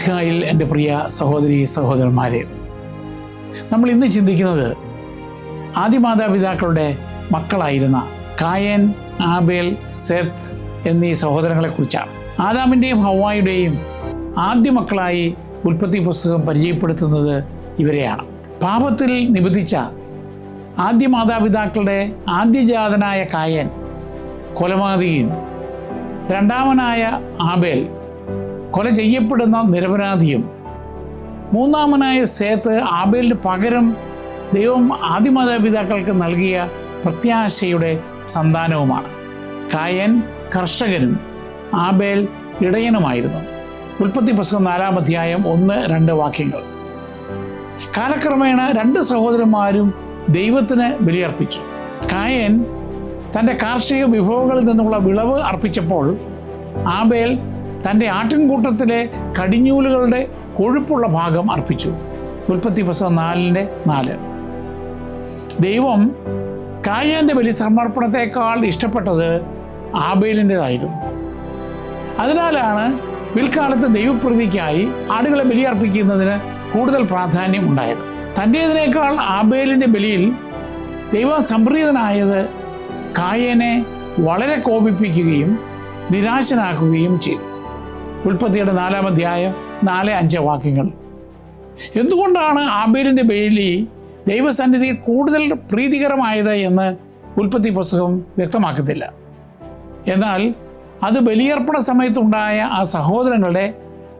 ഈശ്വമിശിഹായിൽ എന്റെ പ്രിയ സഹോദരി സഹോദരന്മാരെ നമ്മൾ ഇന്ന് ചിന്തിക്കുന്നത് ആദിമാതാപിതാക്കളുടെ മക്കളായിരുന്ന കായൻ ആബേൽ സെത്ത് എന്നീ സഹോദരങ്ങളെക്കുറിച്ചാണ്. ആദാമിന്റെയും ഹവായുടെയും ആദ്യ മക്കളായി ഉൽപ്പത്തി പുസ്തകം പരിചയപ്പെടുത്തുന്നത് ഇവരെയാണ്. പാപത്തിൽ നിബന്ധിച്ച ആദ്യ മാതാപിതാക്കളുടെ ആദ്യജാതനായ കായൻ കൊലപാതകയും രണ്ടാമനായ ആബേൽ കൊല ചെയ്യപ്പെടുന്ന നിരപരാധിയും മൂന്നാമനായ സേത്ത് ആബേലിന് പകരം ദൈവം ആദിമാതാപിതാക്കൾക്ക് നൽകിയ പ്രത്യാശയുടെ സന്താനവുമാണ്. കായൻ കർഷകനും ആബേൽ ഇടയനുമായിരുന്നു. ഉൽപ്പത്തി പുസ്തകം നാലാം അധ്യായം ഒന്ന് രണ്ട് വാക്യങ്ങൾ. കാലക്രമേണ രണ്ട് സഹോദരന്മാരും ദൈവത്തിന് ബലിയർപ്പിച്ചു. കായൻ തന്റെ കാർഷിക വിഭവങ്ങളിൽ നിന്നുള്ള വിളവ് അർപ്പിച്ചപ്പോൾ ആബേൽ തന്റെ ആട്ടിൻകൂട്ടത്തിലെ കടിഞ്ഞൂലുകളുടെ കൊഴുപ്പുള്ള ഭാഗം അർപ്പിച്ചു. ഉൽപ്പത്തി പുസ്തകം നാലിന്റെ നാല്. ദൈവം കായാന്റെ ബലി സമർപ്പണത്തെക്കാൾ ഇഷ്ടപ്പെട്ടത് ആബേലിന്റെതായിരുന്നു. അതിനാലാണ് പിൽക്കാലത്ത് ദൈവപ്രതിക്കായി ആടുകളെ ബലിയർപ്പിക്കുന്നതിന് കൂടുതൽ പ്രാധാന്യം ഉണ്ടായത്. തന്റേതിനേക്കാൾ ആബേലിന്റെ ബലിയിൽ ദൈവം സംപ്രീതനായത് കായനെ വളരെ കോപിപ്പിക്കുകയും നിരാശനാക്കുകയും ചെയ്തു. ഉൽപ്പത്തിയുടെ നാലാം അധ്യായം നാല് അഞ്ച് വാക്യങ്ങൾ. എന്തുകൊണ്ടാണ് ആബേലിന്റെ ബേലി ദൈവസന്നിധിയിൽ കൂടുതൽ പ്രീതികരമായത് എന്ന് ഉൽപ്പത്തി പുസ്തകം വ്യക്തമാക്കുന്നില്ല എന്നാൽ അത് ബലിയർപ്പണ സമയത്തുണ്ടായ ആ സഹോദരങ്ങളുടെ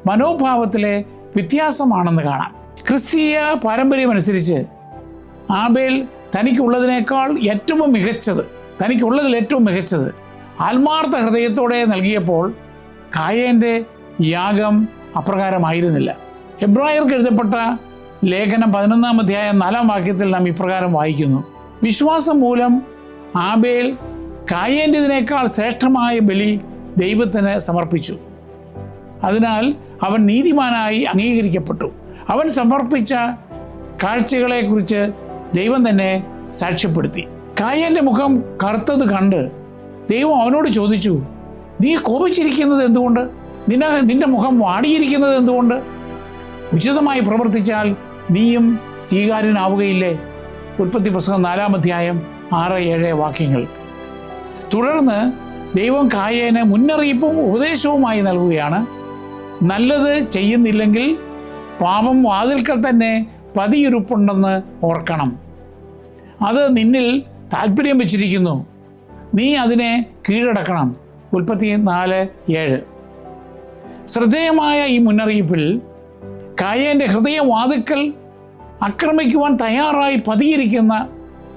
മനോഭാവത്തിലെ വ്യത്യാസമാണെന്ന് കാണാം. ക്രിസ്തീയ പാരമ്പര്യമനുസരിച്ച് ആബേൽ തനിക്കുള്ളതിനേക്കാൾ ഏറ്റവും മികച്ചത് തനിക്കുള്ളതിൽ ഏറ്റവും മികച്ചത് ആത്മാർത്ഥ ഹൃദയത്തോടെ നൽകിയപ്പോൾ കായേന്റെ യാഗം അപ്രകാരമായിരുന്നില്ല. എബ്രായർക്ക് എഴുതപ്പെട്ട ലേഖനം പതിനൊന്നാം അധ്യായം നാലാം വാക്യത്തിൽ നാം ഇപ്രകാരം വായിക്കുന്നു. വിശ്വാസം മൂലം ആബേൽ കായേന്റെതിനേക്കാൾ ശ്രേഷ്ഠമായ ബലി ദൈവത്തിന് സമർപ്പിച്ചു. അതിനാൽ അവൻ നീതിമാനായി അംഗീകരിക്കപ്പെട്ടു. അവൻ സമർപ്പിച്ച കാഴ്ചകളെക്കുറിച്ച് ദൈവം തന്നെ സാക്ഷ്യപ്പെടുത്തി. കായന്റെ മുഖം കറുത്തത് കണ്ട് ദൈവം അവനോട് ചോദിച്ചു നീ കോപിച്ചിരിക്കുന്നത് എന്തുകൊണ്ട്? നിന്നെ നിന്റെ മുഖം വാടിയിരിക്കുന്നത് എന്തുകൊണ്ട്? ഉചിതമായി പ്രവർത്തിച്ചാൽ നീയും സ്വീകാര്യനാവുകയില്ലേ? ഉൽപ്പത്തി പുസ്തകം നാലാം അധ്യായം ആറ് ഏഴ് വാക്യങ്ങൾ. തുടർന്ന് ദൈവം കായേന് മുന്നറിയിപ്പും ഉപദേശവുമായി നൽകുകയാണ്. നല്ലത് ചെയ്യുന്നില്ലെങ്കിൽ പാപം വാതിൽക്കൽ തന്നെ പതിയിരുപ്പുണ്ടെന്ന് ഓർക്കണം. അത് നിന്നിൽ താല്പര്യം വെച്ചിരിക്കുന്നു. നീ അതിനെ കീഴടക്കണം. ഉൽപ്പത്തി നാല് ഏഴ്. ശ്രദ്ധേയമായ ഈ മുന്നറിയിപ്പിൽ കായേന്റെ ഹൃദയവാതുക്കൽ ആക്രമിക്കുവാൻ തയ്യാറായി പതിയിരിക്കുന്ന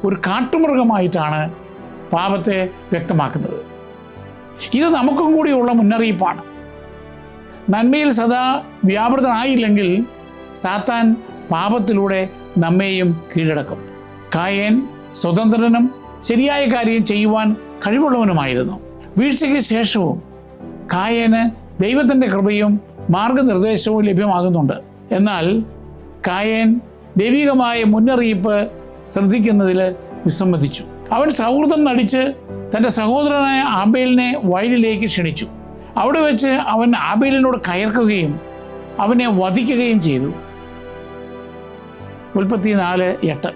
ഒരു കാട്ടുമൃഗമായിട്ടാണ് പാപത്തെ വ്യക്തമാക്കുന്നത്. ഇത് നമുക്കും കൂടിയുള്ള മുന്നറിയിപ്പാണ്. നന്മയിൽ സദാ വ്യാപൃതനായില്ലെങ്കിൽ സാത്താൻ പാപത്തിലൂടെ നമ്മെയും കീഴടക്കും. കായേൻ സ്വതന്ത്രനും ശരിയായ കാര്യം ചെയ്യുവാൻ കഴിവുള്ളവനുമായിരുന്നു. വീഴ്ചയ്ക്ക് ശേഷവും കായന് ദൈവത്തിന്റെ കൃപയും മാർഗനിർദ്ദേശവും ലഭ്യമാകുന്നുണ്ട്. എന്നാൽ കായൻ ദൈവികമായ മുന്നറിയിപ്പ് ശ്രദ്ധിക്കുന്നതിൽ വിസമ്മതിച്ചു. അവൻ സൗഹൃദം നടിച്ച് തന്റെ സഹോദരനായ ആബേലിനെ വയലിലേക്ക് ക്ഷണിച്ചു. അവിടെ വെച്ച് അവൻ ആബേലിനോട് കയർക്കുകയും അവനെ വധിക്കുകയും ചെയ്തു. ഉൽപ്പത്തി നാല് എട്ട്.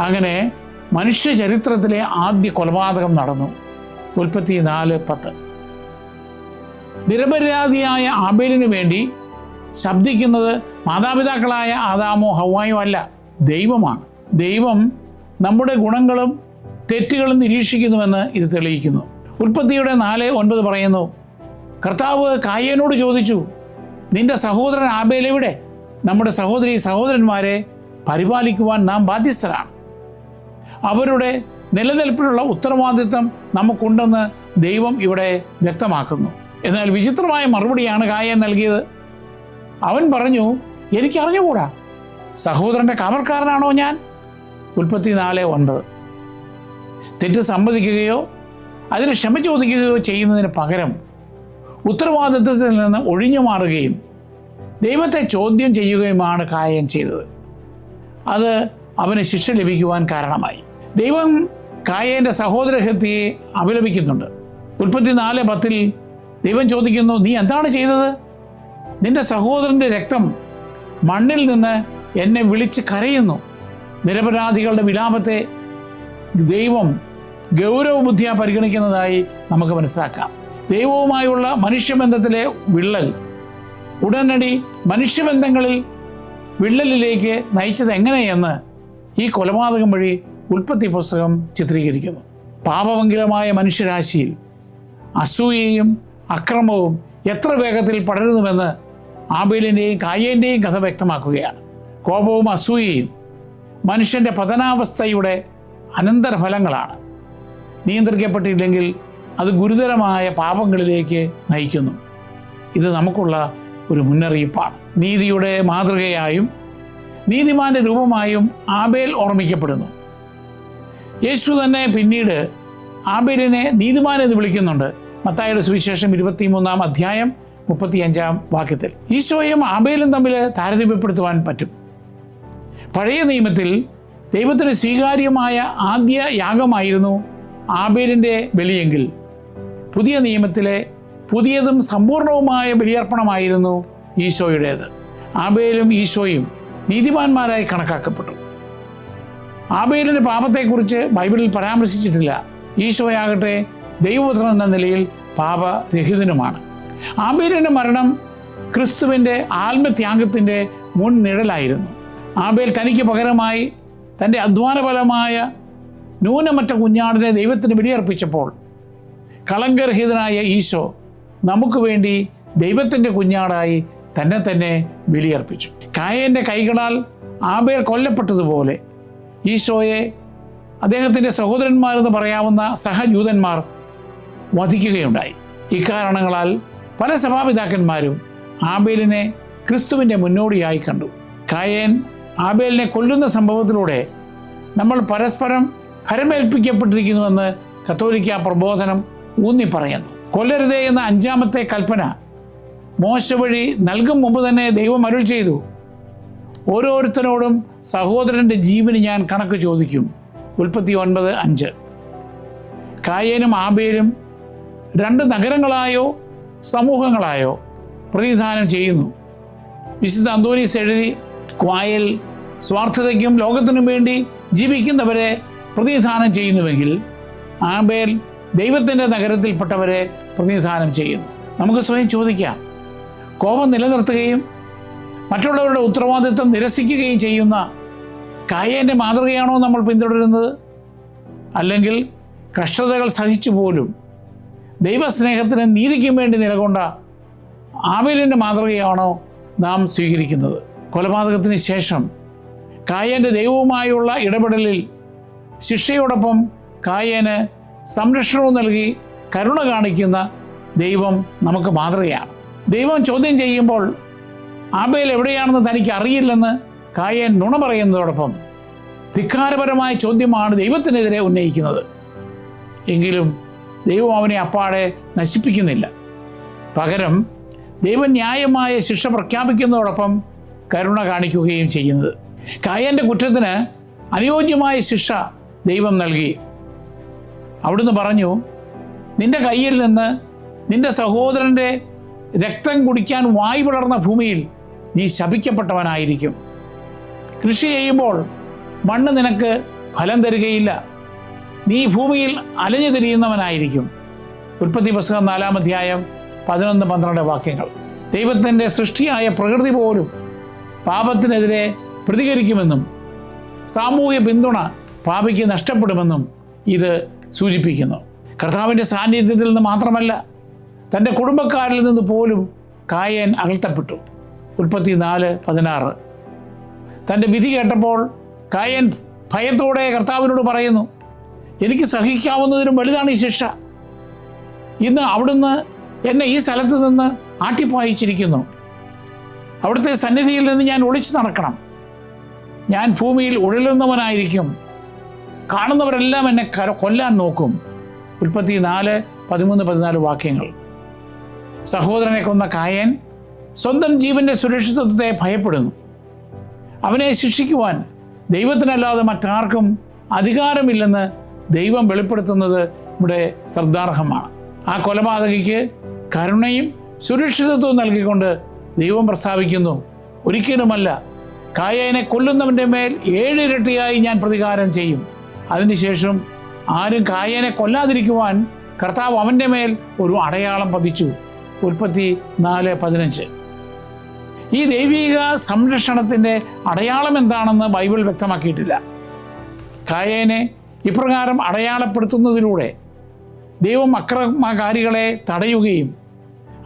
അങ്ങനെ മനുഷ്യ ചരിത്രത്തിലെ ആദ്യ കൊലപാതകം നടന്നു. ഉൽപ്പത്തി നാല് പത്ത്. നിരപരാധിയായ ആബേലിന് വേണ്ടി ശബ്ദിക്കുന്നത് മാതാപിതാക്കളായ ആദാമോ ഹവായോ അല്ല ദൈവമാണ്. ദൈവം നമ്മുടെ ഗുണങ്ങളും തെറ്റുകളും നിരീക്ഷിക്കുന്നുവെന്ന് ഇത് തെളിയിക്കുന്നു. ഉൽപ്പത്തിയുടെ നാല് ഒൻപത് പറയുന്നു കർത്താവ് കായനോട് ചോദിച്ചു നിന്റെ സഹോദരൻ ആബേലെവിടെ നമ്മുടെ സഹോദരി സഹോദരന്മാരെ പരിപാലിക്കുവാൻ നാം ബാധ്യസ്ഥരാണ്. അവരുടെ നിലനിൽപ്പിനുള്ള ഉത്തരവാദിത്വം നമുക്കുണ്ടെന്ന് ദൈവം ഇവിടെ വ്യക്തമാക്കുന്നു. എന്നാൽ വിചിത്രമായ മറുപടിയാണ് കായൻ നൽകിയത്. അവൻ പറഞ്ഞു എനിക്കറിഞ്ഞുകൂടാ. സഹോദരന്റെ കാമർക്കാരനാണോ ഞാൻ? ഉൽപ്പത്തി നാല് ഒൻപത്. തെറ്റ് സമ്മതിക്കുകയോ അതിന് ക്ഷമ ചോദിക്കുകയോ ചെയ്യുന്നതിന് പകരം ഉത്തരവാദിത്വത്തിൽ നിന്ന് ഒഴിഞ്ഞു മാറുകയും ദൈവത്തെ ചോദ്യം ചെയ്യുകയുമാണ് കായൻ ചെയ്തത്. അത് അവന് ശിക്ഷ ലഭിക്കുവാൻ കാരണമായി. ദൈവം കായേന്റെ സഹോദരഹത്യയെ അപലപിക്കുന്നുണ്ട്. ഉൽപ്പത്തി നാല് പത്തിൽ ദൈവം ചോദിക്കുന്നു നീ എന്താണ് ചെയ്തത്? നിന്റെ സഹോദരന്റെ രക്തം മണ്ണിൽ നിന്ന് എന്നെ വിളിച്ച് കരയുന്നു. നിരപരാധികളുടെ വിലാപത്തെ ദൈവം ഗൗരവബുദ്ധിയാ പരിഗണിക്കുന്നതായി നമുക്ക് മനസ്സിലാക്കാം. ദൈവവുമായുള്ള മനുഷ്യബന്ധത്തിലെ വിള്ളൽ ഉടനടി മനുഷ്യബന്ധങ്ങളിൽ വിള്ളലിലേക്ക് നയിച്ചത് എങ്ങനെയെന്ന് ഈ കൊലപാതകം വഴി ഉൽപ്പത്തി പുസ്തകം ചിത്രീകരിക്കുന്നു. പാപമംഗിലമായ മനുഷ്യരാശിയിൽ അസൂയയും അക്രമവും എത്ര വേഗത്തിൽ പടരുന്നുവെന്ന് ആബേലിന്റെയും കായേന്റെയും കഥ വ്യക്തമാക്കുകയാണ്. കോപവും അസൂയയും മനുഷ്യന്റെ പതനാവസ്ഥയുടെ അനന്തരഫലങ്ങളാണ്. നിയന്ത്രിക്കപ്പെട്ടില്ലെങ്കിൽ അത് ഗുരുതരമായ പാപങ്ങളിലേക്ക് നയിക്കുന്നു. ഇത് നമുക്കുള്ള ഒരു മുന്നറിയിപ്പാണ്. നീതിയുടെ മാതൃകയായും നീതിമാന്റെ രൂപമായും ആബേൽ ഓർമ്മിക്കപ്പെടുന്നു. യേശു തന്നെ പിന്നീട് ആബേലിനെ നീതിമാൻ എന്ന് വിളിക്കുന്നുണ്ട്. മത്തായുടെ സുവിശേഷം ഇരുപത്തിമൂന്നാം അധ്യായം മുപ്പത്തിയഞ്ചാം വാക്യത്തിൽ. ഈശോയും ആബേലും തമ്മിൽ താരതമ്യപ്പെടുത്തുവാൻ പറ്റും. പഴയ നിയമത്തിൽ ദൈവത്തിന് സ്വീകാര്യമായ ആദ്യ യാഗമായിരുന്നു ആബേലിന്റെ ബലിയെങ്കിൽ. പുതിയ നിയമത്തിലെ പുതിയതും സമ്പൂർണവുമായ ബലിയർപ്പണമായിരുന്നു ഈശോയുടേത്. ആബേലും ഈശോയും നീതിമാന്മാരായി കണക്കാക്കപ്പെട്ടു. ആബേലിന്റെ പാപത്തെക്കുറിച്ച് ബൈബിളിൽ പരാമർശിച്ചിട്ടില്ല. ഈശോയാകട്ടെ ദൈവപുത്രൻ എന്ന നിലയിൽ പാപരഹിതനുമാണ്. ആബേലിന്റെ മരണം ക്രിസ്തുവിന്റെ ആത്മത്യാഗത്തിന്റെ മുൻ നിഴലായിരുന്നു ആബേൽ തനിക്ക് പകരമായി തന്റെ അധ്വാനഫലമായ ന്യൂനമറ്റ കുഞ്ഞാടിനെ ദൈവത്തിന് ബലിയർപ്പിച്ചപ്പോൾ കളങ്കരഹിതനായ ഈശോ നമുക്ക് വേണ്ടി ദൈവത്തിന്റെ കുഞ്ഞാടായി തന്നെ തന്നെ ബലിയർപ്പിച്ചു. കായന്റെ കൈകളാൽ ആബേൽ കൊല്ലപ്പെട്ടതുപോലെ ഈശോയെ അദ്ദേഹത്തിന്റെ സഹോദരന്മാരെന്ന് പറയാവുന്ന സഹജൂതന്മാർ വധിക്കുകയുണ്ടായി. ഇക്കാരണങ്ങളാൽ പല സഭാപിതാക്കന്മാരും ആബേലിനെ ക്രിസ്തുവിന്റെ മുന്നോടിയായി കണ്ടു. കായൻ ആബേലിനെ കൊല്ലുന്ന സംഭവത്തിലൂടെ നമ്മൾ പരസ്പരം ഭരമേൽപ്പിക്കപ്പെട്ടിരിക്കുന്നുവെന്ന് കത്തോലിക്ക പ്രബോധനം ഊന്നി പറയുന്നു കൊല്ലരുതേ എന്ന അഞ്ചാമത്തെ കൽപ്പന മോശ വഴി നൽകും മുമ്പ് തന്നെ ദൈവം അരുൾ ചെയ്തു. ഓരോരുത്തരോടും സഹോദരന്റെ ജീവന് ഞാൻ കണക്ക് ചോദിക്കും. ഉൽപ്പത്തി ഒൻപത് അഞ്ച്. കായേനും ആബേലും രണ്ട് നഗരങ്ങളായോ സമൂഹങ്ങളായോ പ്രതിനിധാനം ചെയ്യുന്നു. വിശുദ്ധ അന്തോനീസ് എഴുതി ക്വായൽ സ്വാർത്ഥതയ്ക്കും ലോകത്തിനും വേണ്ടി ജീവിക്കുന്നവരെ പ്രതിനിധാനം ചെയ്യുന്നുവെങ്കിൽ ആബേൽ ദൈവത്തിന്റെ നഗരത്തിൽപ്പെട്ടവരെ പ്രതിനിധാനം ചെയ്യുന്നു. നമുക്ക് സ്വയം ചോദിക്കാം കോപം നിലനിർത്തുകയും മറ്റുള്ളവരുടെ ഉത്തരവാദിത്വം നിരസിക്കുകയും ചെയ്യുന്ന കായേന്റെ മാതൃകയാണോ നമ്മൾ പിന്തുടരുന്നത്? അല്ലെങ്കിൽ കഷ്ടതകൾ സഹിച്ചു പോലും ദൈവസ്നേഹത്തിന് നീതിക്കും വേണ്ടി നിലകൊണ്ട ആമിലിന്റെ മാതൃകയാണോ നാം സ്വീകരിക്കുന്നത്? കൊലപാതകത്തിന് ശേഷം കായേന്റെ ദൈവവുമായുള്ള ഇടപെടലിൽ ശിക്ഷയോടൊപ്പം കായേന് സംരക്ഷണവും നൽകി കരുണ കാണിക്കുന്ന ദൈവം നമുക്ക് മാതൃകയാണ്. ദൈവം ചോദ്യം ചെയ്യുമ്പോൾ ആബേൽ എവിടെയാണെന്ന് തനിക്ക് അറിയില്ലെന്ന് കായൻ നുണ പറയുന്നതോടൊപ്പം ധിക്കാരപരമായ ചോദ്യമാണ് ദൈവത്തിനെതിരെ ഉന്നയിക്കുന്നത്. എങ്കിലും ദൈവം അവനെ അപ്പാടെ നശിപ്പിക്കുന്നില്ല. പകരം ദൈവം ന്യായമായ ശിക്ഷ പ്രഖ്യാപിക്കുന്നതോടൊപ്പം കരുണ കാണിക്കുകയും ചെയ്യുന്നത്. കായന്റെ കുറ്റത്തിന് അനുയോജ്യമായ ശിക്ഷ ദൈവം നൽകി. അവിടുന്ന് പറഞ്ഞു നിന്റെ കയ്യിൽ നിന്ന് നിന്റെ സഹോദരന്റെ രക്തം കുടിക്കാൻ വായു പിളർന്ന ഭൂമിയിൽ നീ ശപിക്കപ്പെട്ടവനായിരിക്കും. കൃഷി ചെയ്യുമ്പോൾ മണ്ണ് നിനക്ക് ഫലം തരികയില്ല. നീ ഭൂമിയിൽ അലഞ്ഞു തിരിയുന്നവനായിരിക്കും. ഉൽപ്പത്തി പുസ്തകം നാലാം അധ്യായം പതിനൊന്ന് പന്ത്രണ്ട് വാക്യങ്ങൾ. ദൈവത്തിന്റെ സൃഷ്ടിയായ പ്രകൃതി പോലും പാപത്തിനെതിരെ പ്രതികരിക്കുമെന്നും സാമൂഹ്യ പിന്തുണ പാപിക്ക് നഷ്ടപ്പെടുമെന്നും ഇത് സൂചിപ്പിക്കുന്നു. കർത്താവിന്റെ സാന്നിധ്യത്തിൽ നിന്ന് മാത്രമല്ല തന്റെ കുടുംബക്കാരിൽ നിന്ന് പോലും കായൻ അകൽത്തപ്പെട്ടു. ഉൽപ്പത്തി നാല് പതിനാറ്. തന്റെ വിധി കേട്ടപ്പോൾ കായൻ ഭയത്തോടെ കർത്താവിനോട് പറയുന്നു എനിക്ക് സഹിക്കാവുന്നതിനും വലുതാണ് ഈ ശിക്ഷ. ഇന്ന് അവിടുന്ന് എന്നെ ഈ സ്ഥലത്ത് നിന്ന് ആട്ടിപ്പായിച്ചിരിക്കുന്നു. അവിടുത്തെ സന്നിധിയിൽ നിന്ന് ഞാൻ ഒളിച്ചു നടക്കണം. ഞാൻ ഭൂമിയിൽ ഉഴലുന്നവനായിരിക്കും. കാണുന്നവരെല്ലാം എന്നെ കൊല്ലാൻ നോക്കും. ഉൽപ്പത്തി നാല് പതിമൂന്ന് പതിനാല് വാക്യങ്ങൾ. സഹോദരനെ കൊന്ന കായൻ സ്വന്തം ജീവന്റെ സുരക്ഷിതത്വത്തെ ഭയപ്പെടുന്നു. അവനെ ശിക്ഷിക്കുവാൻ ദൈവത്തിനല്ലാതെ മറ്റാർക്കും അധികാരമില്ലെന്ന് ദൈവം വെളിപ്പെടുത്തുന്നത് ഇവിടെ ശ്രദ്ധാർഹമാണ് ആ കൊലപാതകയ്ക്ക് കരുണയും സുരക്ഷിതത്വവും നൽകിക്കൊണ്ട് ദൈവം പ്രസ്താവിക്കുന്നു ഒരിക്കലുമല്ല കായനെ കൊല്ലുന്നവന്റെ മേൽ ഏഴിരട്ടിയായി ഞാൻ പ്രതികാരം ചെയ്യും. അതിനുശേഷം ആരും കായനെ കൊല്ലാതിരിക്കുവാൻ കർത്താവ് അവന്റെ മേൽ ഒരു അടയാളം പതിച്ചു. ഉൽപ്പത്തി നാല് പതിനഞ്ച്. ഈ ദൈവിക സംരക്ഷണത്തിന്റെ അടയാളം എന്താണെന്ന് ബൈബിൾ വ്യക്തമാക്കിയിട്ടില്ല. കായേനെ ഇപ്രകാരം അടയാളപ്പെടുത്തുന്നതിലൂടെ ദൈവം അക്രമകാരികളെ തടയുകയും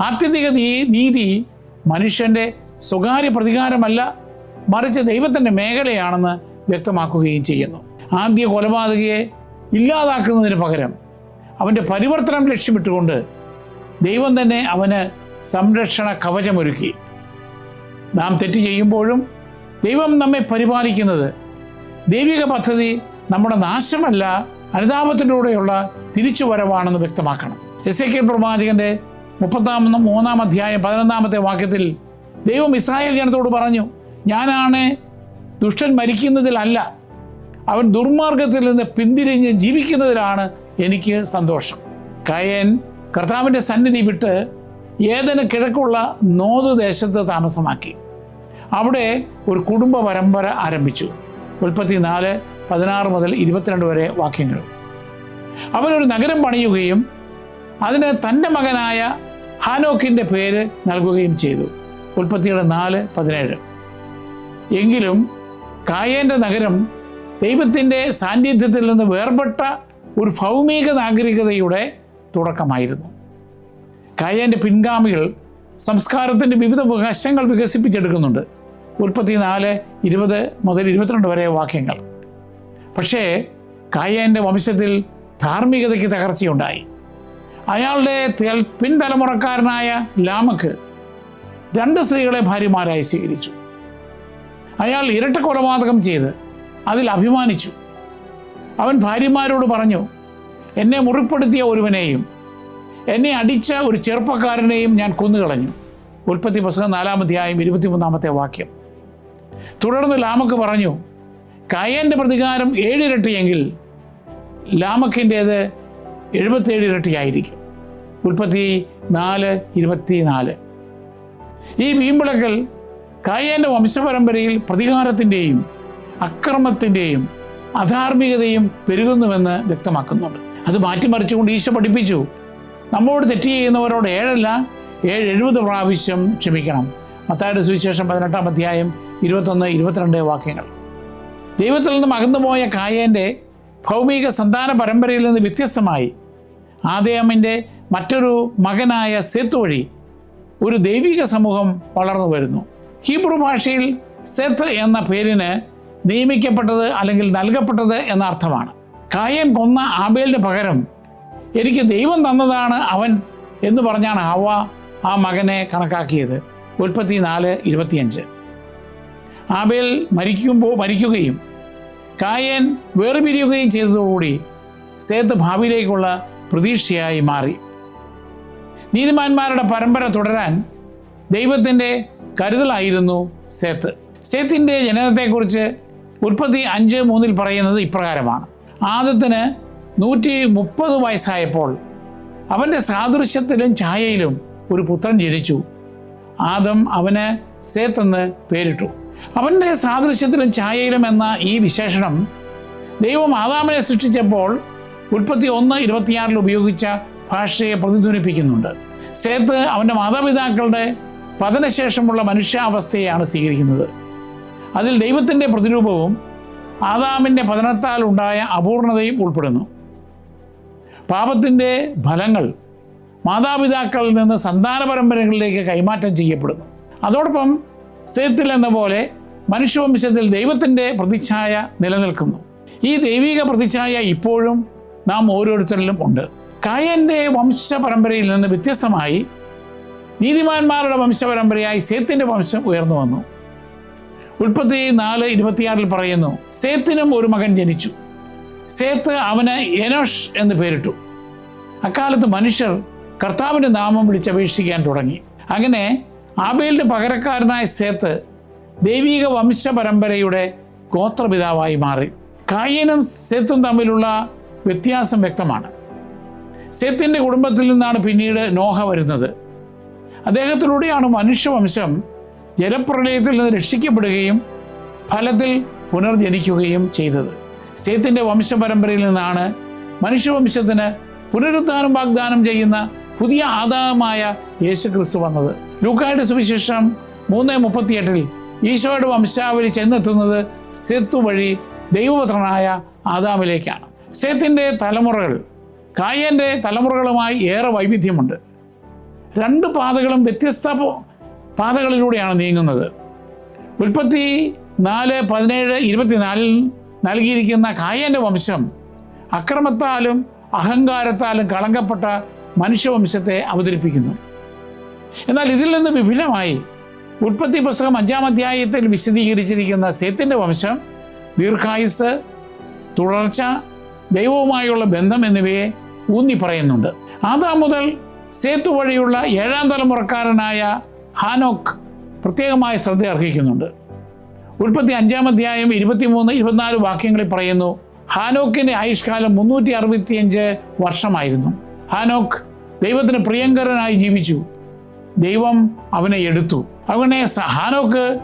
ആത്യന്തിക നീതി മനുഷ്യന്റെ സ്വകാര്യ പ്രതികാരമല്ല മറിച്ച് ദൈവത്തിന്റെ മേഖലയാണെന്ന് വ്യക്തമാക്കുകയും ചെയ്യുന്നു. ആദ്യ കൊലപാതകയെ ഇല്ലാതാക്കുന്നതിന് പകരം അവന്റെ പരിവർത്തനം ലക്ഷ്യമിട്ടുകൊണ്ട് ദൈവം തന്നെ അവന് സംരക്ഷണ കവചമൊരുക്കി. നാം തെറ്റ് ചെയ്യുമ്പോഴും ദൈവം നമ്മെ പരിപാലിക്കുന്നത്. ദൈവിക പദ്ധതി നമ്മുടെ നാശമല്ല അനുതാപത്തിലൂടെയുള്ള തിരിച്ചുവരവാണെന്ന് വ്യക്തമാക്കണം. എസ് എ കെ പ്രവാചകന്റെ മുപ്പത്താം മൂന്നാം അധ്യായം പതിനൊന്നാമത്തെ വാക്യത്തിൽ ദൈവം ഇസ്രായേൽ ജനത്തോട് പറഞ്ഞു ഞാനാണ് ദുഷ്ടൻ മരിക്കുന്നതിലല്ല അവൻ ദുർമാർഗത്തിൽ നിന്ന് പിന്തിരിഞ്ഞ് ജീവിക്കുന്നതിലാണ് എനിക്ക് സന്തോഷം. കയൻ കർത്താവിന്റെ സന്നിധി വിട്ട് ഏതന് കിഴക്കുള്ള നോതു ദേശത്ത് താമസമാക്കി. അവിടെ ഒരു കുടുംബ പരമ്പര ആരംഭിച്ചു. ഉൽപ്പത്തി നാല് പതിനാറ് മുതൽ ഇരുപത്തിരണ്ട് വരെ വാക്യങ്ങൾ. അവനൊരു നഗരം പണിയുകയും അതിന് തന്റെ മകനായ ഹാനോക്കിന്റെ പേര് നൽകുകയും ചെയ്തു. ഉൽപ്പത്തിയുടെ നാല് പതിനേഴ്. എങ്കിലും കായേന്റെ നഗരം ദൈവത്തിന്റെ സാന്നിധ്യത്തിൽ നിന്ന് വേർപെട്ട ഒരു ഭൗമിക നാഗരികതയുടെ തുടക്കമായിരുന്നു. കായേന്റെ പിൻഗാമികൾ സംസ്കാരത്തിന്റെ വിവിധ വശങ്ങൾ വികസിപ്പിച്ചെടുക്കുന്നുണ്ട്. ഉൽപ്പത്തി നാല് ഇരുപത് മുതൽ ഇരുപത്തിരണ്ട് വരെ വാക്യങ്ങൾ. പക്ഷേ കായന്റെ വംശത്തിൽ ധാർമ്മികതയ്ക്ക് തകർച്ചയുണ്ടായി. അയാളുടെ പിൻതലമുറക്കാരനായ ലാമക്ക് രണ്ട് സ്ത്രീകളെ ഭാര്യമാരായി സ്വീകരിച്ചു. അയാൾ ഇരട്ട കൊലപാതകം ചെയ്ത് അതിൽ അഭിമാനിച്ചു. അവൻ ഭാര്യമാരോട് പറഞ്ഞു എന്നെ മുറിപ്പെടുത്തിയ ഒരുവനെയും എന്നെ അടിച്ച ഒരു ചെറുപ്പക്കാരനെയും ഞാൻ കൊന്നുകളഞ്ഞു. ഉൽപ്പത്തി പുസ്തകം നാലാമധ്യായം ഇരുപത്തിമൂന്നാമത്തെ വാക്യം. തുടർന്ന് ലാമക്ക് പറഞ്ഞു കായന്റെ പ്രതികാരം ഏഴിരട്ടിയെങ്കിൽ ലാമക്കിന്റേത് എഴുപത്തേഴ് ഇരട്ടിയായിരിക്കും. ഉൽപ്പത്തി നാല് ഇരുപത്തി നാല്. ഈ വീമ്പിളക്കൽ കായന്റെ വംശപരമ്പരയിൽ പ്രതികാരത്തിന്റെയും അക്രമത്തിന്റെയും അധാർമികതയും പെരുകുന്നുവെന്ന് വ്യക്തമാക്കുന്നുണ്ട്. അത് മാറ്റിമറിച്ചുകൊണ്ട് ഈശോ പഠിപ്പിച്ചു. നമ്മോട് തെറ്റ് ചെയ്യുന്നവരോട് ഏഴല്ല ഏഴ് എഴുപത് പ്രാവശ്യം ക്ഷമിക്കണം. മത്തായുടെ സുവിശേഷം പതിനെട്ടാം അധ്യായം ഇരുപത്തൊന്ന് ഇരുപത്തിരണ്ട് വാക്യങ്ങൾ. ദൈവത്തിൽ നിന്നും അകന്നുപോയ കായേന്റെ ഭൗമിക സന്താന പരമ്പരയിൽ നിന്ന് വ്യത്യസ്തമായി ആദയാമിന്റെ മറ്റൊരു മകനായ സെത്ത് വഴി ഒരു ദൈവിക സമൂഹം വളർന്നു വരുന്നു. ഹീബ്രു ഭാഷയിൽ സെത്ത് എന്ന പേരിന് നിയമിക്കപ്പെട്ടത് അല്ലെങ്കിൽ നൽകപ്പെട്ടത് എന്ന അർത്ഥമാണ്. കായൻ കൊന്ന ആബേലിന് പകരം എനിക്ക് ദൈവം തന്നതാണ് അവൻ എന്ന് പറഞ്ഞാണ് ഹവ ആ മകനെ കണക്കാക്കിയത്. ഉൽപ്പത്തി നാല് ഇരുപത്തിയഞ്ച്. ആബേൽ മരിക്കുമ്പോൾ മരിക്കുകയും കായൻ വേർപിരിയുകയും ചെയ്തതോടുകൂടി സേത്ത് ഭാവിയിലേക്കുള്ള പ്രതീക്ഷയായി മാറി. നീതിമാന്മാരുടെ പരമ്പര തുടരാൻ ദൈവത്തിന്റെ കരുതലായിരുന്നു സേത്ത്. സേത്തിന്റെ ജനനത്തെക്കുറിച്ച് ഉൽപ്പത്തി അഞ്ച് മൂന്നിൽ പറയുന്നത് ഇപ്രകാരമാണ്. ആദത്തിന് നൂറ്റി മുപ്പത് വയസ്സായപ്പോൾ അവന്റെ സാദൃശ്യത്തിലും ഛായയിലും ഒരു പുത്രൻ ജനിച്ചു. ആദം അവന് സേത്ത് എന്ന് പേരിട്ടു. അവന്റെ സാദൃശ്യത്തിലും ഛായയിലും എന്ന ഈ വിശേഷണം ദൈവം ആദാമിനെ സൃഷ്ടിച്ചപ്പോൾ ഉൽപ്പത്തി ഒന്ന് ഇരുപത്തിയാറിൽ ഉപയോഗിച്ച ഭാഷയെ പ്രതിധ്വനിപ്പിക്കുന്നുണ്ട്. സേത്ത് അവന്റെ മാതാപിതാക്കളുടെ പതനശേഷമുള്ള മനുഷ്യാവസ്ഥയെയാണ് സ്വീകരിക്കുന്നത്. അതിൽ ദൈവത്തിന്റെ പ്രതിരൂപവും ആദാമിന്റെ പതനത്താൽ ഉണ്ടായ അപൂർണതയും ഉൾപ്പെടുന്നു. പാപത്തിന്റെ ഫലങ്ങൾ മാതാപിതാക്കളിൽ നിന്ന് സന്താന പരമ്പരകളിലേക്ക് കൈമാറ്റം ചെയ്യപ്പെടുന്നു. അതോടൊപ്പം സേത്തിൽ എന്ന പോലെ മനുഷ്യവംശത്തിൽ ദൈവത്തിന്റെ പ്രതിച്ഛായ നിലനിൽക്കുന്നു. ഈ ദൈവിക പ്രതിച്ഛായ ഇപ്പോഴും നാം ഓരോരുത്തരിലും ഉണ്ട്. കായന്റെ വംശപരമ്പരയിൽ നിന്ന് വ്യത്യസ്തമായി നീതിമാന്മാരുടെ വംശപരമ്പരയായി സേത്തിന്റെ വംശം ഉയർന്നു വന്നു. ഉൽപ്പത്തി നാല് ഇരുപത്തിയാറിൽ പറയുന്നു സേത്തിനും ഒരു മകൻ ജനിച്ചു. സേത്ത് അവന് എനോഷ് എന്ന് പേരിട്ടു. അക്കാലത്ത് മനുഷ്യർ കർത്താവിന്റെ നാമം വിളിച്ചപേക്ഷിക്കാൻ തുടങ്ങി. അങ്ങനെ ആബേലിന്റെ പകരക്കാരനായ സേത്ത് ദൈവിക വംശപരമ്പരയുടെ ഗോത്രപിതാവായി മാറി. കായനും സേത്തും തമ്മിലുള്ള വ്യത്യാസം വ്യക്തമാണ്. സേത്തിന്റെ കുടുംബത്തിൽ നിന്നാണ് പിന്നീട് നോഹ വരുന്നത്. അദ്ദേഹത്തിലൂടെയാണ് മനുഷ്യവംശം ജലപ്രളയത്തിൽ നിന്ന് രക്ഷിക്കപ്പെടുകയും ഫലത്തിൽ പുനർജനിക്കുകയും ചെയ്തത്. സേത്തിന്റെ വംശപരമ്പരയിൽ നിന്നാണ് മനുഷ്യവംശത്തിന് പുനരുദ്ധാനം വാഗ്ദാനം ചെയ്യുന്ന പുതിയ ആദായമായ യേശു ക്രിസ്തു വന്നത്. ലൂക്കായുടെ സുവിശേഷം മൂന്ന് മുപ്പത്തിയെട്ടിൽ ഈശോയുടെ വംശാവലി ചെന്നെത്തുന്നത് സെത്തു വഴി ദൈവപുത്രനായ ആദാമിലേക്കാണ്. സേത്തിന്റെ തലമുറകൾ കായന്റെ തലമുറകളുമായി ഏറെ വൈവിധ്യമുണ്ട്. രണ്ട് പാതകളും വ്യത്യസ്ത പാതകളിലൂടെയാണ് നീങ്ങുന്നത്. ഉൽപ്പത്തി നാല് പതിനേഴ് ഇരുപത്തിനാലിൽ നൽകിയിരിക്കുന്ന കായന്റെ വംശം അക്രമത്താലും അഹങ്കാരത്താലും കളങ്കപ്പെട്ട മനുഷ്യവംശത്തെ അവതരിപ്പിക്കുന്നു. എന്നാൽ ഇതിൽ നിന്ന് വിഭിന്നമായി ഉൽപ്പത്തി പുസ്തകം അഞ്ചാം അധ്യായത്തിൽ വിശദീകരിച്ചിരിക്കുന്ന സേത്തിന്റെ വംശം ദീർഘായുസ് തുടർച്ച ദൈവവുമായുള്ള ബന്ധം എന്നിവയെ ഊന്നി പറയുന്നുണ്ട്. ആദാം മുതൽ സേത്തു വഴിയുള്ള ഏഴാം തലമുറക്കാരനായ ഹാനോക്ക് പ്രത്യേകമായ ശ്രദ്ധ അർഹിക്കുന്നുണ്ട്. ഉൽപ്പത്തി അഞ്ചാം അധ്യായം ഇരുപത്തിമൂന്ന് ഇരുപത്തിനാല് വാക്യങ്ങളിൽ പറയുന്നു ഹാനോക്കിന്റെ ആയുഷ്കാലം മുന്നൂറ്റി അറുപത്തിയഞ്ച് വർഷമായിരുന്നു. ഹാനോക്ക് ദൈവത്തിന് പ്രിയങ്കരനായി ജീവിച്ചു. ദൈവം അവനെ എടുത്തു. അവനെ ഹാനോക്ക്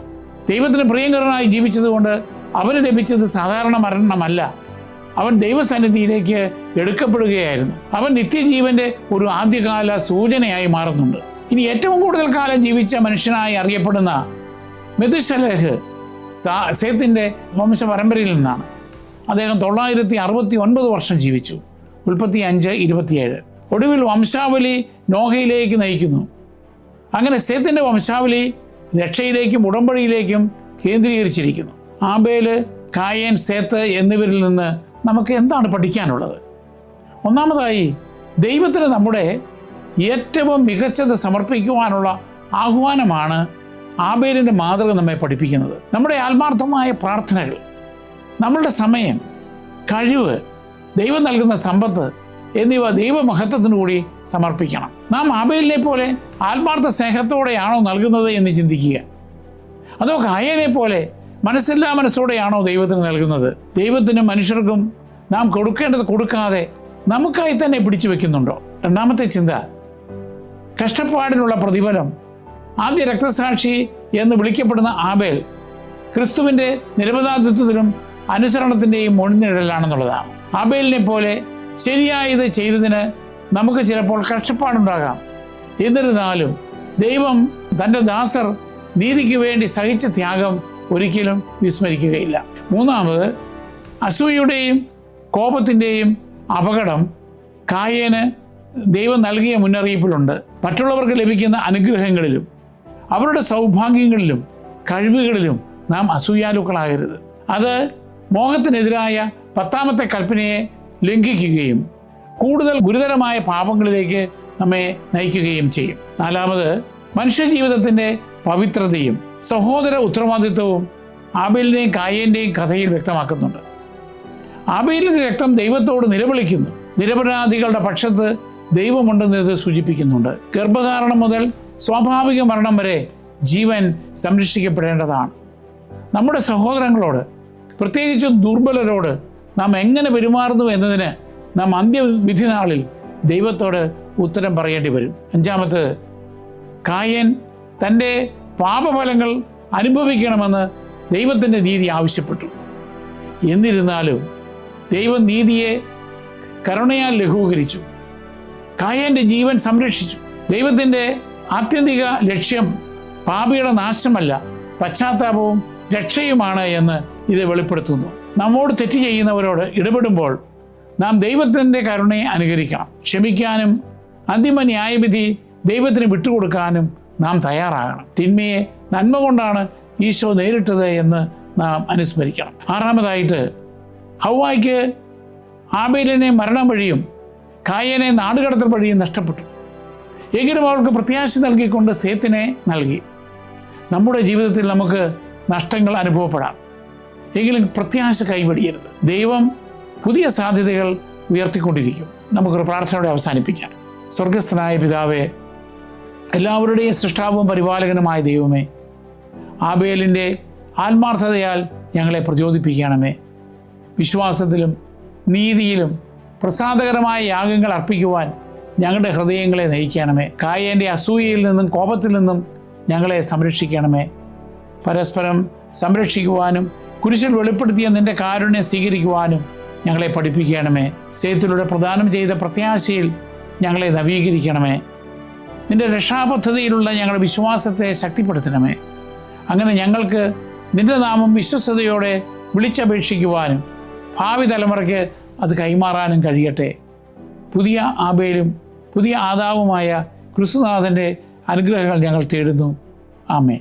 ദൈവത്തിന് പ്രിയങ്കരനായി ജീവിച്ചതുകൊണ്ട് അവന് ലഭിച്ചത് സാധാരണ മരണമല്ല. അവൻ ദൈവസന്നിധിയിലേക്ക് എടുക്കപ്പെടുകയായിരുന്നു. അവൻ നിത്യജീവന്റെ ഒരു ആദ്യകാല സൂചനയായി മാറുന്നുണ്ട്. ഇനി ഏറ്റവും കൂടുതൽ കാലം ജീവിച്ച മനുഷ്യനായി അറിയപ്പെടുന്ന മെതുശലഹ് സേത്തിന്റെ സേത്തിന്റെ വംശ പരമ്പരയിൽ നിന്നാണ്. അദ്ദേഹം തൊള്ളായിരത്തി അറുപത്തി ഒൻപത് വർഷം ജീവിച്ചു. മുപ്പത്തി അഞ്ച് ഇരുപത്തിയേഴ്. ഒടുവിൽ വംശാവലി നോഹയിലേക്ക് നയിക്കുന്നു. അങ്ങനെ സേത്തിന്റെ വംശാവലി രക്ഷയിലേക്കും ഉടമ്പടിയിലേക്കും കേന്ദ്രീകരിച്ചിരിക്കുന്നു. ആബേൽ കായൻ സേത്ത് എന്നിവരിൽ നിന്ന് നമുക്ക് എന്താണ് പഠിക്കാനുള്ളത്? ഒന്നാമതായി ദൈവത്തിന് നമ്മുടെ ഏറ്റവും മികച്ചത് സമർപ്പിക്കുവാനുള്ള ആഹ്വാനമാണ് ആബേലിന്റെ മാതൃക നമ്മെ പഠിപ്പിക്കുന്നത്. നമ്മുടെ ആത്മാർത്ഥമായ പ്രാർത്ഥനകൾ നമ്മളുടെ സമയം കഴിവ് ദൈവം നൽകുന്ന സമ്പത്ത് എന്നിവ ദൈവമഹത്വത്തിനു കൂടി സമർപ്പിക്കണം. നാം ആബേലിനെ പോലെ ആത്മാർത്ഥ സ്നേഹത്തോടെയാണോ നൽകുന്നത് എന്ന് ചിന്തിക്കുക. അതോ കായനെ പോലെ മനസ്സില്ലാ മനസ്സോടെയാണോ ദൈവത്തിന് നൽകുന്നത്. ദൈവത്തിനും മനുഷ്യർക്കും നാം കൊടുക്കേണ്ടത് കൊടുക്കാതെ നമുക്കായി തന്നെ പിടിച്ചു വെക്കുന്നുണ്ടോ? രണ്ടാമത്തെ ചിന്ത കഷ്ടപ്പാടിനുള്ള പ്രതിഫലം. ആദ്യ രക്തസാക്ഷി എന്ന് വിളിക്കപ്പെടുന്ന ആബേൽ ക്രിസ്തുവിന്റെ നിരപരാധിത്വത്തിലും അനുസരണത്തിന്റെയും മൊഴിനിഴലാണെന്നുള്ളതാണ് ആബേലിനെ പോലെ ശരിയായത് ചെയ്തതിന് നമുക്ക് ചിലപ്പോൾ കഷ്ടപ്പാടുണ്ടാകാം. എന്നിരുന്നാലും ദൈവം തന്റെ ദാസർ നീതിക്ക് വേണ്ടി സഹിച്ച ത്യാഗം ഒരിക്കലും വിസ്മരിക്കുകയില്ല. മൂന്നാമത് അസൂയയുടെയും കോപത്തിന്റെയും അപകടം കായേന് ദൈവം നൽകിയ മുന്നറിയിപ്പിലുണ്ട്. മറ്റുള്ളവർക്ക് ലഭിക്കുന്ന അനുഗ്രഹങ്ങളിലും അവരുടെ സൗഭാഗ്യങ്ങളിലും കഴിവുകളിലും നാം അസൂയാലുക്കളാകരുത്. അത് മോഹത്തിനെതിരായ പത്താമത്തെ കൽപ്പനയെ ലംഘിക്കുകയും കൂടുതൽ ഗുരുതരമായ പാപങ്ങളിലേക്ക് നമ്മെ നയിക്കുകയും ചെയ്യും. നാലാമത് മനുഷ്യജീവിതത്തിന്റെ പവിത്രതയും സഹോദര ഉത്തരവാദിത്വവും ആബേലിന്റെയും കായേന്റെയും കഥയിൽ വ്യക്തമാക്കുന്നുണ്ട്. ആബേലിന്റെ രക്തം ദൈവത്തോട് നിലവിളിക്കുന്നു. നിരപരാധികളുടെ പക്ഷത്ത് ദൈവമുണ്ടെന്ന് ഇത് സൂചിപ്പിക്കുന്നുണ്ട്. ഗർഭധാരണം മുതൽ സ്വാഭാവിക മരണം വരെ ജീവൻ സംരക്ഷിക്കപ്പെടേണ്ടതാണ്. നമ്മുടെ സഹോദരങ്ങളോട് പ്രത്യേകിച്ചും ദുർബലരോട് നാം എങ്ങനെ പെരുമാറുന്നു എന്നതിന് നാം അന്ത്യവിധി നാളിൽ ദൈവത്തോട് ഉത്തരം പറയേണ്ടി വരും. അഞ്ചാമത് കായൻ തന്റെ പാപഫലങ്ങൾ അനുഭവിക്കണമെന്ന് ദൈവത്തിന്റെ നീതി ആവശ്യപ്പെട്ടു. എന്നിരുന്നാലും ദൈവം നീതിയെ കരുണയാൽ ലഘൂകരിച്ചു. കായന്റെ ജീവൻ സംരക്ഷിച്ചു. ദൈവത്തിന്റെ ആത്യന്തിക ലക്ഷ്യം പാപിയുടെ നാശമല്ല പശ്ചാത്താപവും രക്ഷയുമാണ് എന്ന് ഇത് വെളിപ്പെടുത്തുന്നു. നമ്മോട് തെറ്റ് ചെയ്യുന്നവരോട് ഇടപെടുമ്പോൾ നാം ദൈവത്തിന്റെ കരുണയെ അനുകരിക്കണം. ക്ഷമിക്കാനും അന്തിമ ന്യായവിധി ദൈവത്തിന് വിട്ടുകൊടുക്കാനും നാം തയ്യാറാകണം. തിന്മയെ നന്മ കൊണ്ടാണ് ഈശോ നേരിട്ടത് എന്ന് നാം അനുസ്മരിക്കണം. ആറാമതായിട്ട് ഹൗവായ്ക്ക് ആബേലിനെ മരണം വഴിയും കായനെ നാടുകടത്തൽ വഴിയും നഷ്ടപ്പെട്ടു. എങ്കിലും അവൾക്ക് പ്രത്യാശ നൽകിക്കൊണ്ട് സേത്തിനെ നൽകി. നമ്മുടെ ജീവിതത്തിൽ നമുക്ക് നഷ്ടങ്ങൾ അനുഭവപ്പെടാം. എങ്കിലും പ്രത്യാശ കൈവടിയരുത്. ദൈവം പുതിയ സാധ്യതകൾ ഉയർത്തിക്കൊണ്ടിരിക്കും. നമുക്കൊരു പ്രാർത്ഥനയോടെ അവസാനിപ്പിക്കാം. സ്വർഗസ്ഥനായ പിതാവെ എല്ലാവരുടെയും സൃഷ്ടാവും പരിപാലകനുമായ ദൈവമേ ആബേലിന്റെ ആത്മാർത്ഥതയാൽ ഞങ്ങളെ പ്രചോദിപ്പിക്കണമേ. വിശ്വാസത്തിലും നീതിയിലും പ്രസാദകരമായ യാഗങ്ങൾ അർപ്പിക്കുവാൻ ഞങ്ങളുടെ ഹൃദയങ്ങളെ നയിക്കണമേ. കായേന്റെ അസൂയയിൽ നിന്നും കോപത്തിൽ നിന്നും ഞങ്ങളെ സംരക്ഷിക്കണമേ. പരസ്പരം സംരക്ഷിക്കുവാനും കുരിശിൽ വെളിപ്പെടുത്തിയ നിന്റെ കാരുണ്യം സ്വീകരിക്കുവാനും ഞങ്ങളെ പഠിപ്പിക്കണമേ. സേത്തിലൂടെ പ്രദാനം ചെയ്ത പ്രത്യാശയിൽ ഞങ്ങളെ നവീകരിക്കണമേ. നിന്റെ രക്ഷാപദ്ധതിയിലുള്ള ഞങ്ങളുടെ വിശ്വാസത്തെ ശക്തിപ്പെടുത്തണമേ. അങ്ങനെ ഞങ്ങൾക്ക് നിന്റെ നാമം വിശ്വസ്തയോടെ വിളിച്ചപേക്ഷിക്കുവാനും ഭാവി തലമുറയ്ക്ക് അത് കൈമാറാനും കഴിയട്ടെ. പുതിയ ആബേലും പുതിയ ആദാവുമായ ക്രിസ്തുനാഥന്റെ അനുഗ്രഹങ്ങൾ ഞങ്ങൾ തേടുന്നു. ആമേ